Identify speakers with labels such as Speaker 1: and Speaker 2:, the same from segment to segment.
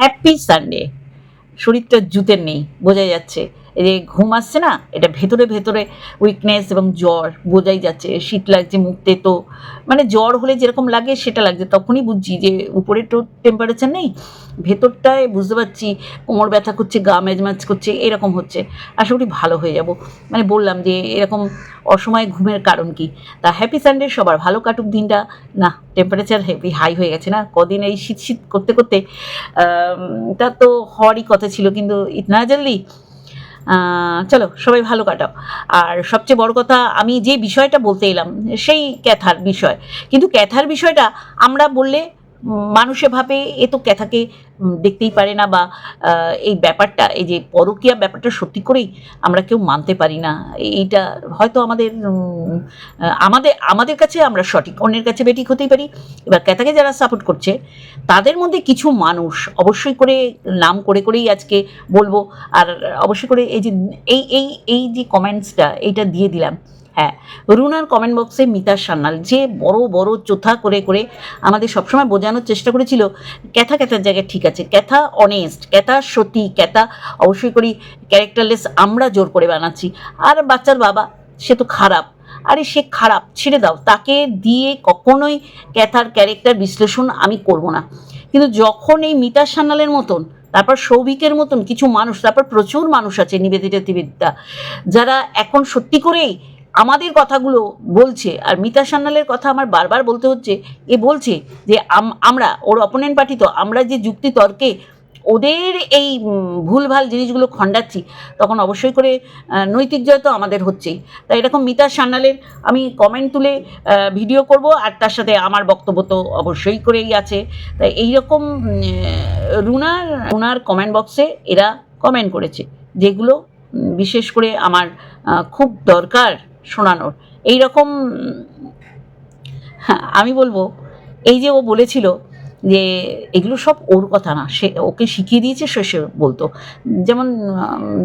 Speaker 1: Happy Sunday শরীরটা জুতের নেই বোঝা যাচ্ছে। যে ঘুম আসছে না, এটা ভেতরে ভেতরে উইকনেস এবং জ্বর বোঝাই যাচ্ছে, শীত লাগছে মুখতে তো মানে জ্বর হলে যেরকম লাগে সেটা লাগছে। তখনই বুঝছি যে উপরে তো টেম্পারেচার নেই, ভেতরটায় বুঝতে পারছি কোমর ব্যথা করছে, গা ম্যাজম্যাজ করছে, এরকম হচ্ছে। আশা করি ভালো হয়ে যাব। মানে বললাম যে এরকম অসময়ে ঘুমের কারণ কি? তা হ্যাপি সানডে সবার ভালো কাটুক দিনটা। না টেম্পারেচার হেভি হাই হয়ে গেছে না। কদিন এই শীত শীত করতে করতে তা তো হওয়ারই কথা ছিল, কিন্তু ইতনা জলদি চলো, সবাই ভালো কাটাও। আর সবচেয়ে বড় কথা, আমি যে বিষয়টা বলতে এলাম, সেই ক্যাথার বিষয়। কিন্তু ক্যাথার বিষয়টা আমরা বললে মানুষে ভাবে এ তো ক্যাথাকে দেখতেই পারে না বা এই ব্যাপারটা, এই যে পরকীয়া ব্যাপারটা সত্যি করেই আমরা কেউ মানতে পারি না। এইটা হয়তো আমাদের আমাদের আমাদের কাছে আমরা সঠিক অন্যের কাছে বেঠিক হতেই পারি। এবার ক্যাথাকে যারা সাপোর্ট করছে, তাদের মধ্যে কিছু মানুষ অবশ্যই করে নাম করে করেই আজকে বলব। আর অবশ্যই করে এই যে, এই এই এই যে কমেন্টসটা এইটা দিয়ে দিলাম। হ্যাঁ রুনার কমেন্ট বক্সে মিতা সান্যাল যে বড় বড় চোথা করে করে আমাদের সবসময় বোঝানোর চেষ্টা করেছিল, ক্যাথা, ক্যাথার জায়গায় ঠিক আছে, ক্যাথা অনেস্ট ক্যাথা সতী, ক্যাথা অবশ্যই করি ক্যারেক্টারলেস আমরা জোর করে বানাচ্ছি। আর বাচ্চার বাবা, সে তো খারাপ। আরে সে খারাপ, ছেড়ে দাও, তাকে দিয়ে কখনোই ক্যাথার ক্যারেক্টার বিশ্লেষণ আমি করব না। কিন্তু যখন এই মিতা সান্যালের মতন, তারপর সৌভিকের মতন কিছু মানুষ, তারপর প্রচুর মানুষ আছে নিবেদিতা নিবেদিতা যারা এখন সত্যি করেই আমাদের কথাগুলো বলছে আর মিতা সান্যালের কথা আমার বারবার বলতে হচ্ছে, এ বলছে যে আম- আমরা, ওর অপোনেন্ট পার্টি তো, আমরা যে যুক্তি তর্কে ওদের এই ভুলভাল জিনিসগুলো খণ্ডাচ্ছি, তখন অবশ্যই করে নৈতিক জয় তো আমাদের হচ্ছেই। তাই এরকম মিতা সান্যালের আমি কমেন্ট তুলে ভিডিও করব আর তার সাথে আমার বক্তব্য তো অবশ্যই করেই আছে। তাই এইরকম রুনার রুনার কমেন্ট বক্সে এরা কমেন্ট করেছে, যেগুলো বিশেষ করে আমার খুব দরকার। শোনানোর। এই রকম হ্যাঁ আমি বলব এই যে ও বলেছিল যে এগুলো সব ওর কথা না সে ওকে শিখিয়ে দিয়েছে সে বলতো। যেমন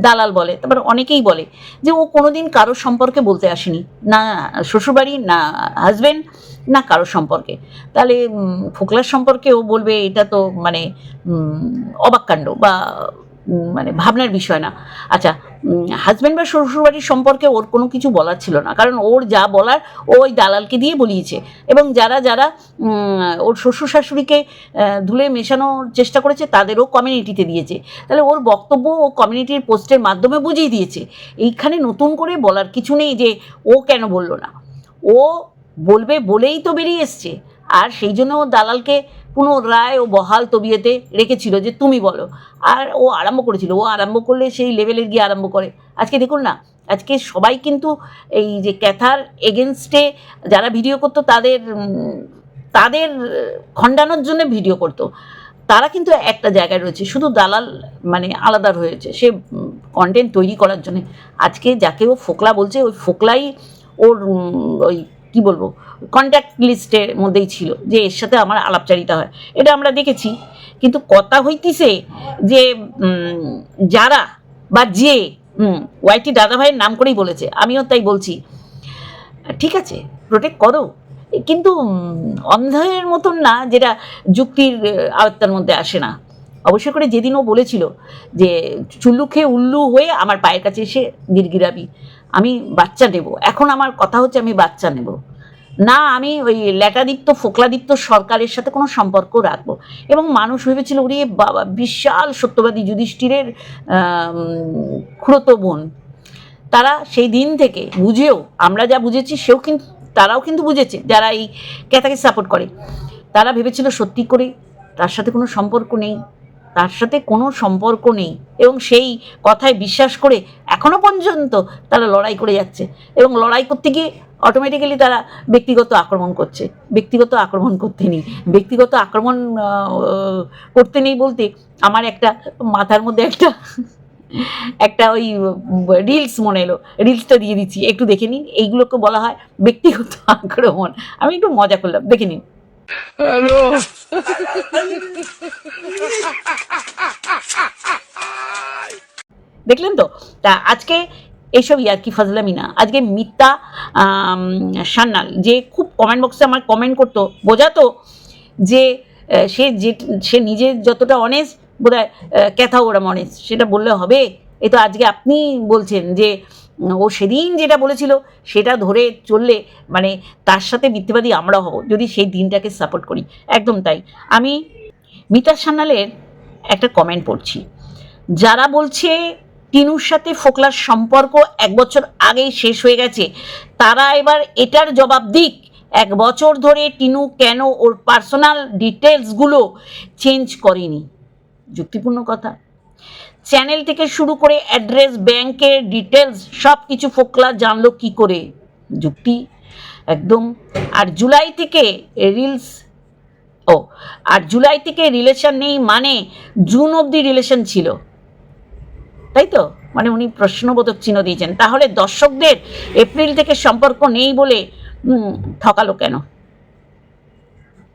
Speaker 1: দালাল বলে তারপর অনেকেই বলে যে ও কোনোদিন কারোর সম্পর্কে বলতে আসেনি। না শ্বশুরবাড়ি না হাজব্যান্ড না কারোর সম্পর্কে। তাহলে ফোকলার সম্পর্কে ও বলবে এটা তো মানে উম, অবাক কাণ্ড বা মানে ভাবনার বিষয় না। আচ্ছা হাজব্যান্ড বা শ্বশুরবাড়ির সম্পর্কে ওর কোনো কিছু বলার ছিল না। কারণ ওর যা বলার ও ওই দালালকে দিয়ে বলিয়েছে। এবং যারা যারা ওর শ্বশুর শাশুড়িকে ধুলে মেশানোর চেষ্টা করেছে, তাদেরও কমিউনিটিতে দিয়েছে। তাহলে ওর বক্তব্য ও কমিউনিটির পোস্টের মাধ্যমে বুঝিয়ে দিয়েছে। এইখানে নতুন করে বলার কিছু নেই যে ও কেন বলল না। ও বলবে বলেই তো বেরিয়ে এসছে। আর সেই জন্য দালালকে পুনরায় ও বহাল তবিয়েতে রেখেছিল যে তুমি বলো। আর ও আরম্ভ করেছিল। ও আরম্ভ করলে সেই লেভেলে গিয়ে আরম্ভ করে। আজকে দেখুন না, আজকে সবাই কিন্তু এই যে ক্যাথার এগেনস্টে যারা ভিডিও করতো, তাদের তাদের খণ্ডানোর জন্য ভিডিও করতো। তারা কিন্তু একটা জায়গায় রয়েছে, শুধু দালাল মানে আলাদা রয়েছে। সে কন্টেন্ট তৈরি করার জন্য। আজকে যাকে ও ফোকলা বলছে, ওই ফোকলাই ওর ওই কি বলব কন্ট্যাক্ট লিস্টের মধ্যেই ছিল যে এর সাথে আমার আলাপচারিতা হয়। এটা আমরা দেখেছি। কিন্তু কথা হইতিছে যে যারা বা যে ওয়াইটি দাদাভাইয়ের নাম করেই বলেছে, আমিও তাই বলছি। ঠিক আছে প্রোটেক্ট করো। কিন্তু অন্ধের মতন না, যেটা যুক্তির আয়ত্তার মধ্যে আসে না। অবশ্যই করে যেদিন ও বলেছিল যে, চুল্লু খেয়ে উল্লু হয়ে আমার পায়ের কাছে এসে গিরগিরাবি। আমি বাচ্চা নেব। এখন আমার কথা হচ্ছে আমি বাচ্চা নেব। না আমি ওই ল্যাটাদীপ্ত ফোকলাদীপ্ত সরকারের সাথে কোনো সম্পর্ক রাখব। এবং মানুষ ভেবেছিল ওরে বাবা বিশাল সত্যবাদী যুধিষ্ঠিরের আম, বোন। তারা সেই দিন থেকে বুঝেও আমরা যা বুঝেছি সেও কিন্তু তারাও কিন্তু বুঝেছে যারা এই ক্যাথাকে সাপোর্ট করে। তারা ভেবেছিল সত্যি করে তার সাথে কোনো সম্পর্ক নেই। তার সাথে কোনো সম্পর্ক নেই এবং সেই কথায় বিশ্বাস করে এখনও পর্যন্ত তারা লড়াই করে যাচ্ছে এবং লড়াই করতে গিয়ে অটোমেটিক্যালি তারা ব্যক্তিগত আক্রমণ করছে। ব্যক্তিগত আক্রমণ করতে নেই। ব্যক্তিগত আক্রমণ করতে নেই বলতে আমার একটা মাথার মধ্যে একটা একটা ওই রিলস মনে এলো। রিলসটা দিয়ে দিচ্ছি। একটু দেখে নিন। এইগুলোকে বলা হয় ব্যক্তিগত আক্রমণ। আমি একটু মজা করলাম। দেখে নিন। দেখলেন তো? তা আজকে এইসব ইয়ার্কি ফাজলামি না। আজকে মিথ্যা আম, সান্যাল যে খুব কমেন্ট বক্সে আমার কমেন্ট করতো। বোঝাতো যে সে যে সে নিজে যতটা অনেস্ট বোধ হয় ক্যাথা ওরা মনে সেটা বললে হবে? এ তো আজকে আপনি বলছেন যে ও সেদিন যেটা বলেছিল, সেটা ধরে চললে মানে তার সাথে মিথ্যেবাদী আমরা হব যদি সেই দিনটাকে সাপোর্ট করি। একদম তাই। আমি মিতা সান্যালের একটা কমেন্ট পড়ছি। যারা বলছে টিনুর সাথে ফোকলার সম্পর্ক এক বছর আগেই শেষ হয়ে গেছে, তারা এবার এটার জবাব দিক। এক বছর ধরে টিনু কেন ওর পার্সোনাল ডিটেলসগুলো চেঞ্জ করেনি? যুক্তিপূর্ণ কথা। চ্যানেল থেকে শুরু করে অ্যাড্রেস ব্যাংকের ডিটেলস সব কিছু ফোকলা জানলো কি করে? যুক্তি, একদম। আর জুলাই থেকে রিলস ও, আর জুলাই থেকে রিলেশন নেই মানে জুন অবধি রিলেশন ছিল। তাই তো? মানে উনি প্রশ্নবোধক চিহ্ন দিয়েছেন। তাহলে দর্শকদের এপ্রিল থেকে সম্পর্ক নেই বলে ঠকালো কেন?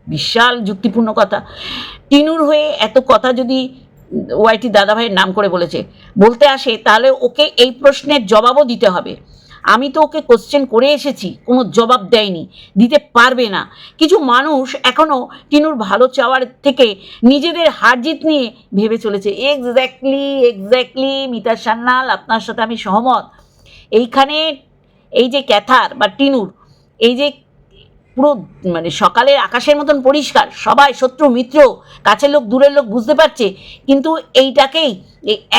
Speaker 1: বিশাল যুক্তিপূর্ণ কথা। টিনুর হয়ে এত কথা যদি ওয়াইটি দাদাভাইয়ের নাম করে বলেছে। বলতে আসে, তাহলে ওকে এই প্রশ্নের জবাবও দিতে হবে। আমি তো ওকে কোশ্চেন করে এসেছি, কোনো জবাব দেয়নি, দিতে পারবে না। কিছু মানুষ এখনও টিনুর ভালো চাওয়ার থেকে নিজেদের হারজিত নিয়ে ভেবে চলেছে। এক্স্যাক্টলি এক্স্যাক্টলি মিতা সান্যাল, আপনার সাথে আমি সহমত। এইখানে এই যে ক্যাথার বা টিনুর, এই যে পুরো মানে সকালের আকাশের মতন পরিষ্কার, সবাই শত্রু, মিত্র, কাছের লোক, দূরের লোক বুঝতে পারছে, কিন্তু এইটাকেই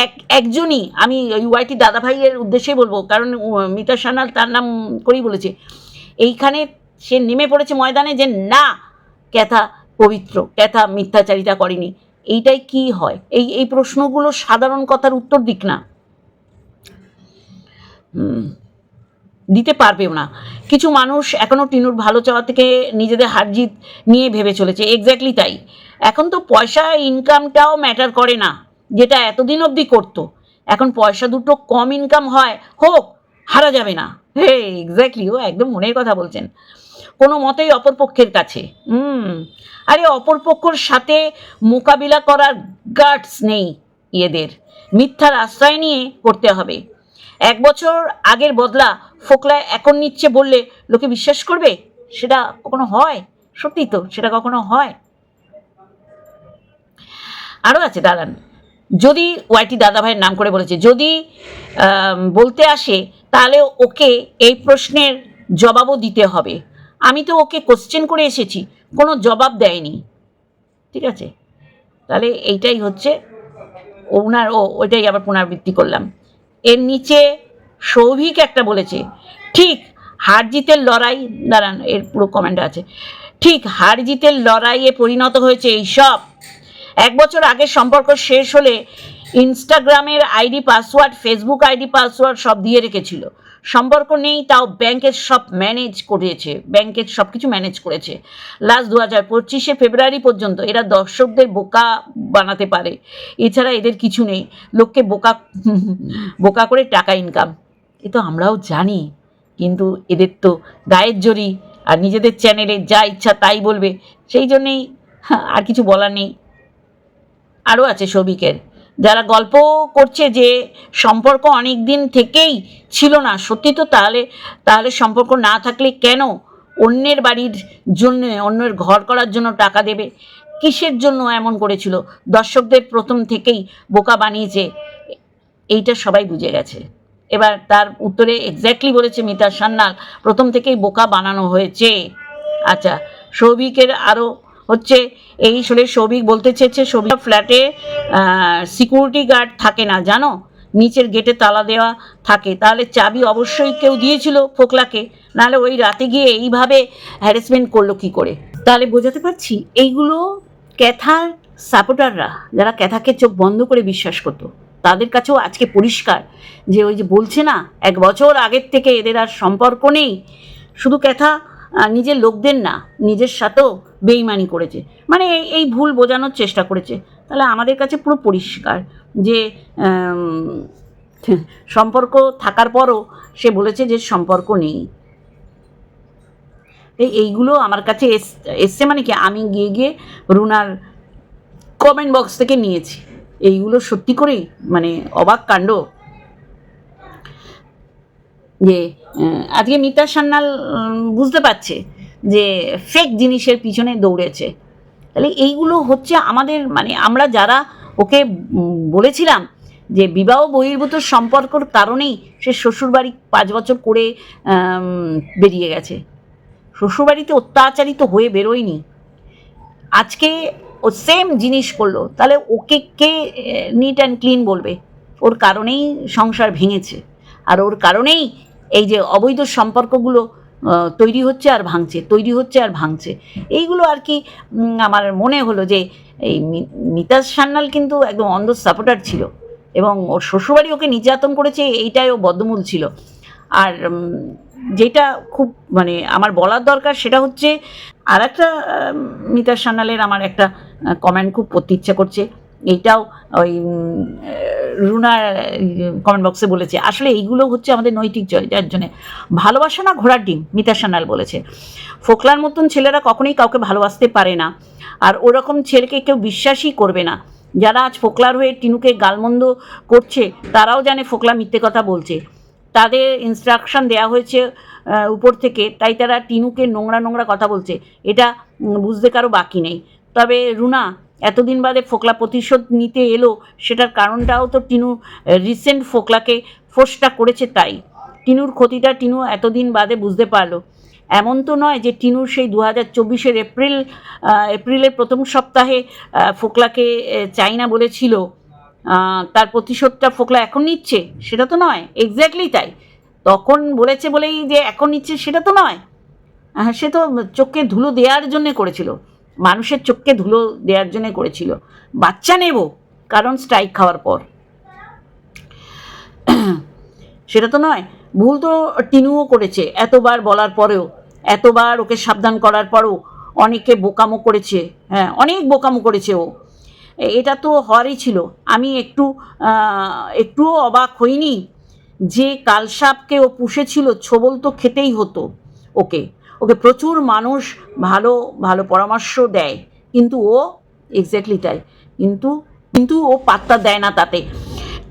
Speaker 1: এক, একজনই, আমি ওই ওয়াইটি দাদা ভাইয়ের উদ্দেশ্যেই বলব, কারণ মিতা সান্যাল তার নাম করেই বলেছে, এইখানে সে নেমে পড়েছে ময়দানে যে, না, ক্যাথা পবিত্র, ক্যাথা মিথ্যাচারিতা করেনি। এইটাই কি হয়? এই এই প্রশ্নগুলো সাধারণ কথার উত্তর দিক না। হুম। দিতে পারবেও না। কিছু মানুষ এখনও টিনুর ভালো চাওয়া থেকে নিজেদের হারজিত নিয়ে ভেবে চলেছে। এক্স্যাক্টলি তাই। এখন তো পয়সা ইনকামটাও ম্যাটার করে না, যেটা এতদিন অবধি করতো। এখন পয়সা দুটো কম ইনকাম হয়, হোক, হারা যাবে না। হে এক্স্যাক্টলি ও একদম মনের কথা বলছেন। কোনো মতেই অপরপক্ষের কাছে। হুম। আরে অপরপক্ষর সাথে মোকাবিলা করার গার্ডস নেই এদের। মিথ্যার আশ্রয় নিয়ে করতে হবে। এক বছর আগের বদলা ফোকলা এখন নিচ্ছে বললে লোকে বিশ্বাস করবে? সেটা কখনো হয়? সত্যি তো, সেটা কখনো হয়। আরও আছে, দাঁড়ান। যদি ওয়াইটি দাদাভাইয়ের নাম করে বলেছে, যদি বলতে আসে, তাহলে ওকে এই প্রশ্নের জবাবও দিতে হবে। আমি তো ওকে কোশ্চেন করে এসেছি, কোনো জবাব দেয়নি। ঠিক আছে? তাহলে এইটাই হচ্ছে, ওনার, ও, ওইটাই আবার পুনরাবৃত্তি করলাম। এর নিচে সৌভিক একটা বলেছে, ঠিক হার জিতের লড়াই, দাঁড়ান, এর পুরো কমেন্ট আছে, ঠিক হার জিতের লড়াইয়ে পরিণত হয়েছে এইসব এক বছর আগে সম্পর্ক শেষ হলে ইনস্টাগ্রামের ID password Facebook ID password সব দিয়ে রেখেছিল। সম্পর্ক নেই, তাও ব্যাংকের সব ম্যানেজ করেছে ব্যাংকের সব কিছু ম্যানেজ করেছে। লাস্ট দু হাজার পঁচিশে ফেব্রুয়ারি পর্যন্ত এরা দর্শকদের বোকা বানাতে পারে। এছাড়া এদের কিছু নেই। লোককে বোকা বোকা করে টাকা ইনকাম এ তো আমরাও জানি, কিন্তু এদের তো গায়ের জোরি আর নিজেদের চ্যানেলে যা ইচ্ছা তাই বলবে। সেই জন্যেই আর কিছু বলার নেই। আরও আছে সৌভিকের। যারা গল্প করছে যে সম্পর্ক অনেক দিন থেকেই ছিল না, সত্যি তো তাহলে তাহলে সম্পর্ক না থাকলে কেন অন্যের বাড়ির জন্য, অন্যের ঘর করার জন্য টাকা দেবে? কিসের জন্য এমন করেছিল? দর্শকদের প্রথম থেকেই বোকা বানিয়েছে। এইটা সবাই বুঝে গেছে। এবার তার উত্তরে এক্স্যাক্টলি বলেছে মিতা সান্যাল, প্রথম থেকেই বোকা বানানো হয়েছে। আচ্ছা সৌভিকের আরও হচ্ছে এই শোলে সৌভিক বলতে চেয়েছে, সৌভিক ফ্ল্যাটে সিকিউরিটি গার্ড থাকে না, জানো? নিচের গেটে তালা দেওয়া থাকে। তাহলে চাবি অবশ্যই কেউ দিয়েছিল ফোকলাকে, নাহলে ওই রাতে গিয়ে এইভাবে হ্যারাসমেন্ট করল কি করে? তাহলে বোঝাতে পারছি, এইগুলো ক্যাথার সাপোর্টাররা যারা ক্যাথাকে চোখ বন্ধ করে বিশ্বাস করতো, তাদের কাছেও আজকে পরিষ্কার যে ওই যে বলছে না, এক বছর আগের থেকে এদের আর সম্পর্ক নেই। শুধু ক্যাথা নিজের লোকদের না, নিজের সাথেও বেইমানি করেছে। মানে এই- এই ভুল বোঝানোর চেষ্টা করেছে। তাহলে আমাদের কাছে পুরো পরিষ্কার যে সম্পর্ক থাকার পরও সে বলেছে যে সম্পর্ক নেই। এই, এইগুলো আমার কাছে এস- এসছে মানে কি, আমি গিয়ে গিয়ে রুনার কমেন্ট বক্স থেকে নিয়েছি। এইগুলো সত্যি করেই মানে অবাক কাণ্ড। যে আজকে মিতা সান্যাল বুঝতে পারছে যে ফেক জিনিসের পিছনে দৌড়েছে। তাহলে এইগুলো হচ্ছে আমাদের মানে আমরা যারা ওকে বলেছিলাম যে বিবাহ বহির্ভূত সম্পর্কর কারণেই সে শ্বশুরবাড়ি পাঁচ বছর করে বেরিয়ে গেছে। শ্বশুরবাড়িতে অত্যাচারিত হয়ে বেরোয়নি। আজকে ও সেম জিনিস করল। তাহলে ওকে কে নিট অ্যান্ড ক্লিন বলবে? ওর কারণেই সংসার ভেঙেছে। আর ওর কারণেই এই যে অবৈধ সম্পর্কগুলো তৈরি হচ্ছে আর ভাঙছে, তৈরি হচ্ছে আর ভাঙছে। এইগুলো আর কি আমার মনে হলো যে এই মি- মিতাজ সান্যাল কিন্তু একদম অন্ধ সাপোর্টার ছিল এবং ওর শ্বশুরবাড়ি ওকে নির্যাতন করেছে, এইটাই ও বদ্ধমূল ছিল। আর যেটা খুব মানে আমার বলার দরকার সেটা হচ্ছে আর একটা মিতার সান্যালের আমার একটা কমেন্ট খুব পড়তে ইচ্ছা করছে। এইটাও ওই রুনা কমেন্ট বক্সে বলেছে। আসলে এইগুলো হচ্ছে আমাদের নৈতিক জয়, যার জন্যে ভালোবাসা না ঘোড়ার ডিম, মিতা সান্যাল বলেছে। ফোকলার মতন ছেলেরা কখনোই কাউকে ভালোবাসতে পারে না, আর ওরকম ছেলেকে কেউ বিশ্বাসই করবে না। যারা আজ ফোকলার হয়ে টিনুকে গালমন্দ করছে, তারাও জানে ফোকলা মিথ্যে কথা বলছে। তাদের ইনস্ট্রাকশন দেওয়া হয়েছে উপর থেকে, তাই তারা টিনুকে নোংরা নোংরা কথা বলছে। এটা বুঝতে কারও বাকি নেই। তবে রুনা এতদিন বাদে ফোকলা প্রতিশোধ নিতে এলো সেটার কারণটাও তো টিনু রিসেন্ট ফোকলাকে ফোর্সটা করেছে তাই। টিনুর ক্ষতিটা টিনু এতদিন বাদে বুঝতে পারল। এমন তো নয় যে টিনুর সেই দু হাজার চব্বিশের এপ্রিল এপ্রিলের প্রথম সপ্তাহে ফোকলাকে আহ, চাই না বলেছিল তার প্রতিশোধটা ফোকলা এখন নিচ্ছে সেটা তো নয়। এক্স্যাক্টলি তাই। তখন বলেছে বলেই যে এখন নিচ্ছে সেটা তো নয়। হ্যাঁ সে তো চোখে ধুলো দেওয়ার জন্যে করেছিল। মানুষের চোখকে ধুলো দেওয়ার জন্য করেছিল। বাচ্চা নেব কারণ স্ট্রাইক খাওয়ার পর। সেটা তো নয়, ভুল তো টিনুও করেছে, এতবার বলার পরেও, এতবার ওকে সাবধান করার পরও অনেকে বোকামো করেছে হ্যাঁ অনেক বোকামো করেছে ও। এটা তো হওয়ারই ছিল। আমি একটু একটুও অবাক হইনি যে কালসাপকে ও পুষেছিল, ছোবল তো খেতেই হতো ওকে। ওকে প্রচুর মানুষ ভালো ভালো পরামর্শ দেয়। কিন্তু ও এক্স্যাক্টলি তাই। কিন্তু কিন্তু ও পাত্তা দেয় না তাতে।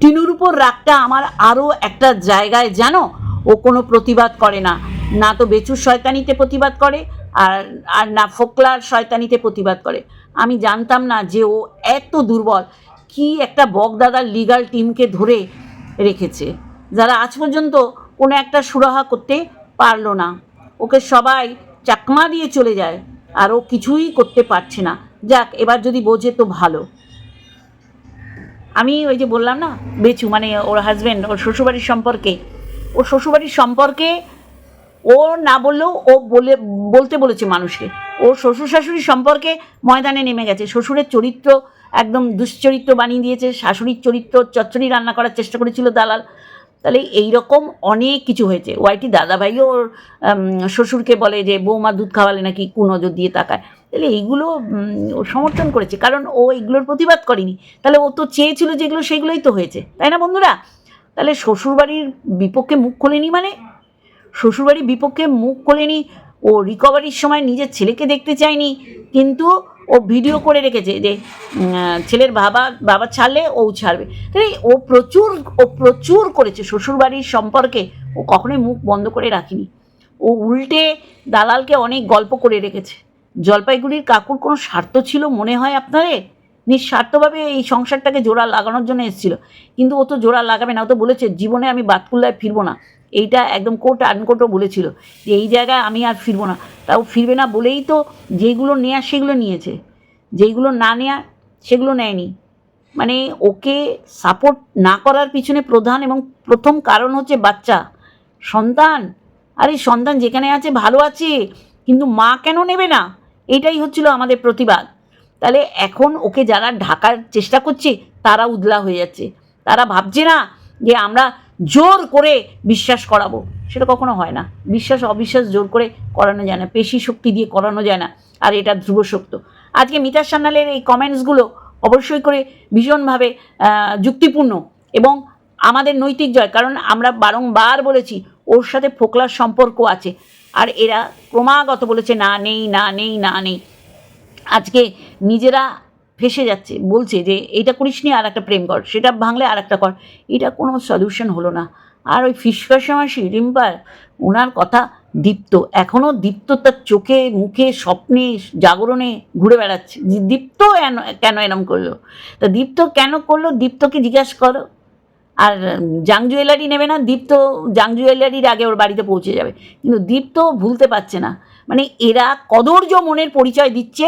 Speaker 1: টিনুর উপর রাগটা আমার আরও একটা জায়গায়, জানো? ও কোনো প্রতিবাদ করে না। না তো বেচুর শয়তানিতে প্রতিবাদ করে আর আর না ফোকলার শয়তানিতে প্রতিবাদ করে। আমি জানতাম না যে ও এত দুর্বল। কি একটা বগদাদার লিগাল টিমকে ধরে রেখেছে। যারা আজ পর্যন্ত কোনো একটা সুরাহা করতে পারল না। ওকে সবাই চাকমা দিয়ে চলে যায় আর ও কিছুই করতে পারছে না। যাক, এবার যদি বোঝে তো ভালো। আমি ওই যে বললাম না, বেচু মানে ওর হাজব্যান্ড ওর শ্বশুরবাড়ির সম্পর্কে। ওর শ্বশুরবাড়ির সম্পর্কে ও না বললেও ও বলে, বলতে বলেছে মানুষকে। ও শ্বশুর শাশুড়ির সম্পর্কে ময়দানে নেমে গেছে। শ্বশুরের চরিত্র একদম দুশ্চরিত্র বানিয়ে দিয়েছে, শাশুড়ির চরিত্র, চচ্চড়ি রান্না করার চেষ্টা করেছিল দালাল। তাহলে এই রকম অনেক কিছু হয়েছে। ওয়াইটি দাদাভাইও ওর শ্বশুরকে বলে যে, বৌমা দুধ খাওয়ালে নাকি কুনজর দিয়ে তাকায়। তাহলে এইগুলো সমর্থন করেছে। কারণ ও এগুলোর প্রতিবাদ করেনি। তাহলে ও তো চেয়েছিল যেগুলো সেগুলোই তো হয়েছে। তাই না বন্ধুরা? তাহলে শ্বশুরবাড়ির বিপক্ষে মুখ খোলেনি মানে? শ্বশুরবাড়ির বিপক্ষে মুখ খোলেনি। ও রিকভারির সময় নিজের ছেলেকে দেখতে চায়নি। কিন্তু ও ভিডিও করে রেখেছে যে ছেলের বাবা বাবা ছাড়লে ও ছাড়বে। তাই ও প্রচুর ও প্রচুর করেছে শ্বশুরবাড়ির সম্পর্কে। ও কখনোই মুখ বন্ধ করে রাখিনি। ও উল্টে দালালকে অনেক গল্প করে রেখেছে। জলপাইগুড়ির কাকুর কোনো স্বার্থ ছিল মনে হয় আপনাদের? নিঃস্বার্থভাবে এই সংসারটাকে জোড়া লাগানোর জন্য এসেছিল। কিন্তু ও তো জোড়া লাগাবে না। ও তো বলেছে, জীবনে আমি বাতকুল্লায় ফিরবো না। এইটা একদম কোর্ট আনকোর্টও বলেছিল যে এই জায়গায় আমি আর ফিরবো না। তাও ফিরবে না বলেই তো যেগুলো নেয়া সেগুলো নিয়েছে। যেইগুলো না নেয়া সেগুলো নেয়নি। মানে ওকে সাপোর্ট না করার পিছনে প্রধান এবং প্রথম কারণ হচ্ছে বাচ্চা। সন্তান, আরে সন্তান যেখানে আছে ভালো আছে, কিন্তু মা কেন নেবে না? এটাই হচ্ছিল আমাদের প্রতিবাদ। তাহলে এখন ওকে যারা ঢাকার চেষ্টা করছে, তারা উদলা হয়ে যাচ্ছে। তারা ভাবছে না যে আমরা জোর করে বিশ্বাস করাবো। সেটা কখনো হয় না। বিশ্বাস, অবিশ্বাস জোর করে করানো যায় না। পেশি শক্তি দিয়ে করানো যায় না। আর এটা ধ্রুব সত্য আজকে মিতার সান্যালের এই কমেন্টসগুলো অবশ্যই করে ভীষণভাবে যুক্তিপূর্ণ এবং আমাদের নৈতিক জয়। কারণ আমরা বারংবার বলেছি, ওর সাথে ফোকলার সম্পর্ক আছে। আর এরা ক্রমাগত বলেছে, না, নেই না নেই না, নেই। আজকে নিজেরা ফেসে যাচ্ছে, বলছে যে এইটা করিস নি আর একটা প্রেম কর, সেটা ভাঙলে আর একটা কর। এটা কোনো সলিউশন হলো না। আর ওই ফিসফাসা মাসি রিম্পার ওনার কথা দীপ্ত। এখনও দীপ্ত তার চোখে, মুখে, স্বপ্নে, জাগরণে ঘুরে বেড়াচ্ছে। দীপ্ত কেন এরম করল? তা দীপ্ত কেন করল? দীপ্তকে জিজ্ঞাসা করো। আর জাং জুয়েলারি নেবে না, দীপ্ত জাং জুয়েলারির আগে ওর বাড়িতে পৌঁছে যাবে। কিন্তু দীপ্ত ভুলতে পারছে না। মানে এরা কদর্য মনের পরিচয় দিচ্ছে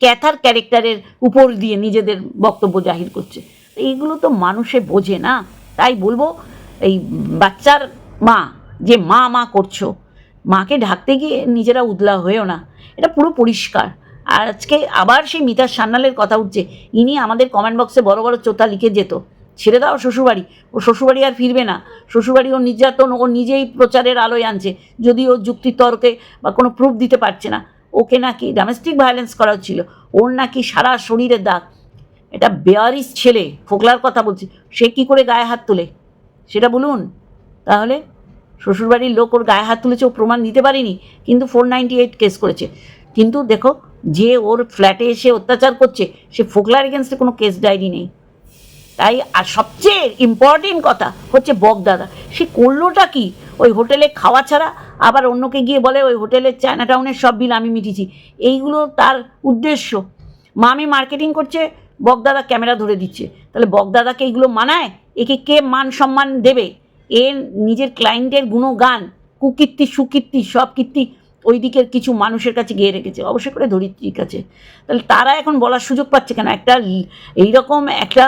Speaker 1: ক্যাথার ক্যারেক্টারের উপর দিয়ে নিজেদের বক্তব্য জাহির করছে। এইগুলো তো মানুষে বোঝে না। তাই বলব, এই বাচ্চার মা, যে মা মা করছ, মাকে ঢাকতে গিয়ে নিজেরা উদলা হয়েও না। এটা পুরো পরিষ্কার। আর আজকে আবার সেই মিতার সান্যালের কথা উঠছে। ইনি আমাদের কমেন্ট বক্সে বড় বড় চোতা লিখে যেত। ছেড়ে দাও শ্বশুরবাড়ি। ও শ্বশুরবাড়ি আর ফিরবে না। শ্বশুরবাড়ি ও নির্যাতন ও নিজেই প্রচারের আলোয় আনছে। যদি ও যুক্তি তর্কে বা কোনো প্রুফ দিতে পারছে না। ওকে নাকি ডোমেস্টিক ভায়োলেন্স করা হচ্ছিল ওর নাকি সারা শরীরে দাগ। এটা বেয়ারিস ছেলে, ফোকলার কথা বলছি, সে কি করে গায়ে হাত তোলে? সেটা বলুন। তাহলে শ্বশুরবাড়ির লোক ওর গায়ে হাত তুলেছে, ও প্রমাণ দিতে পারেনি, কিন্তু ফোর নাইনটি এইট কেস করেছে। কিন্তু দেখো, যে ওর ফ্ল্যাটে এসে অত্যাচার করছে, সে ফোকলার এগেনস্টে কোনো কেস ডায়েরি নেই। তাই আর সবচেয়ে ইম্পর্টেন্ট কথা হচ্ছে বকদাদা সে করলোটা কি? ওই হোটেলে খাওয়া ছাড়া আবার অন্যকে গিয়ে বলে ওই হোটেলের চায়না টাউনের সব বিল আমি মিটিয়েছি এইগুলো তার উদ্দেশ্য। মামি মার্কেটিং করছে বকদাদা ক্যামেরা ধরে দিচ্ছে। তাহলে বকদাদাকে এইগুলো মানায়? একে কে মান সম্মান দেবে? এর নিজের ক্লায়েন্টের গুণগান, কুকীর্তি, সুকীর্তি সব কীর্তি ওই দিকের কিছু মানুষের কাছে গিয়ে রেখেছে, অবশ্যই করে ধরিত্রীর কাছে। তাহলে তারা এখন বলার সুযোগ পাচ্ছে কেন? একটা এইরকম একটা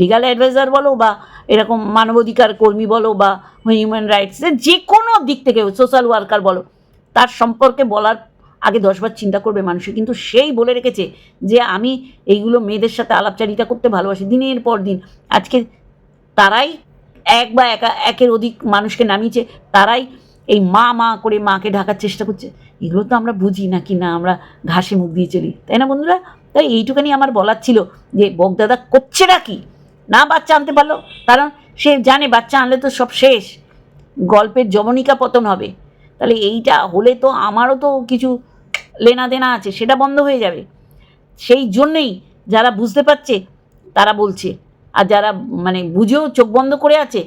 Speaker 1: লিগাল অ্যাডভাইজার বলো বা এরকম মানবাধিকার কর্মী বলো বা হিউম্যান রাইটসের যে কোনো দিক থেকে সোশ্যাল ওয়ার্কার বলো, তার সম্পর্কে বলার আগে দশবার চিন্তা করবে মানুষে। কিন্তু সেই বলে রেখেছে যে আমি এইগুলো মেয়েদের সাথে আলাপচারিতা করতে ভালোবাসি। দিনের পর দিন আজকে তারাই এক বা একা, একের অধিক মানুষকে নামিয়েছে, তারাই এই মা মা করে মাকে ঢাকার চেষ্টা করছে, এগুলো তো আমরা বুঝি না কি না, আমরা ঘাসে মুখ দিয়ে চলি, তাই না বন্ধুরা? তাই এইটুখানি আমার বলার ছিল যে বকদাদা করছেটা কি না বাচ্চা আনতে পারল, কারণ সে জানে বাচ্চা আনলে তো সব শেষ, গল্পের জবনিকা পতন হবে, তাহলে এইটা হলে তো আমারও তো কিছু লেনা দেনা আছে, সেটা বন্ধ হয়ে যাবে, সেই জন্যেই যারা বুঝতে পারছে তারা বলছে, আর যারা মানে বুঝেও চোখ বন্ধ করে আছে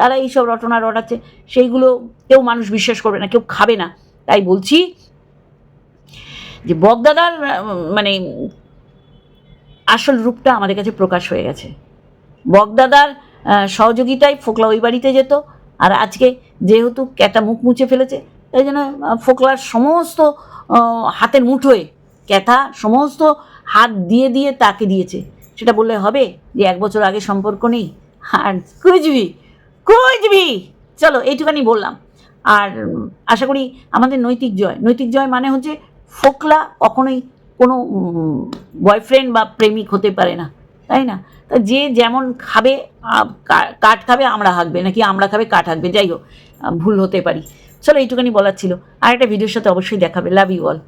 Speaker 1: তারা এইসব রটনা রটাচ্ছে, সেইগুলো কেউ মানুষ বিশ্বাস করবে না, কেউ খাবে না। তাই বলছি যে বগদাদার মানে আসল রূপটা আমাদের কাছে প্রকাশ হয়ে গেছে। বগদাদার সহযোগিতায় ফোকলা ওই বাড়িতে যেত, আর আজকে যেহেতু ক্যাটা মুখ মুছে ফেলেছে, তাই জন্য ফোকলার সমস্ত হাতের মুঠোয় ক্যাথা সমস্ত হাত দিয়ে দিয়ে তাকে দিয়েছে। সেটা বললে হবে যে এক বছর আগে সম্পর্ক নেই? আর কুচবি কুচবি চলো, এইটুখানি বললাম। আর আশা করি আমাদের নৈতিক জয়। নৈতিক জয় মানে হচ্ছে ফোকলা কখনোই কোনো বয়ফ্রেন্ড বা প্রেমিক হতে পারে না, তাই না? তা যে যেমন খাবে কাঠ খাবে, আমরা হাঁকবে, নাকি আমরা খাবে, কাঠ হাঁকবে, যাই হোক ভুল হতে পারি। চলো, এইটুখানি বলার ছিল। আর একটা ভিডিওর সাথে অবশ্যই দেখাবে। Love you all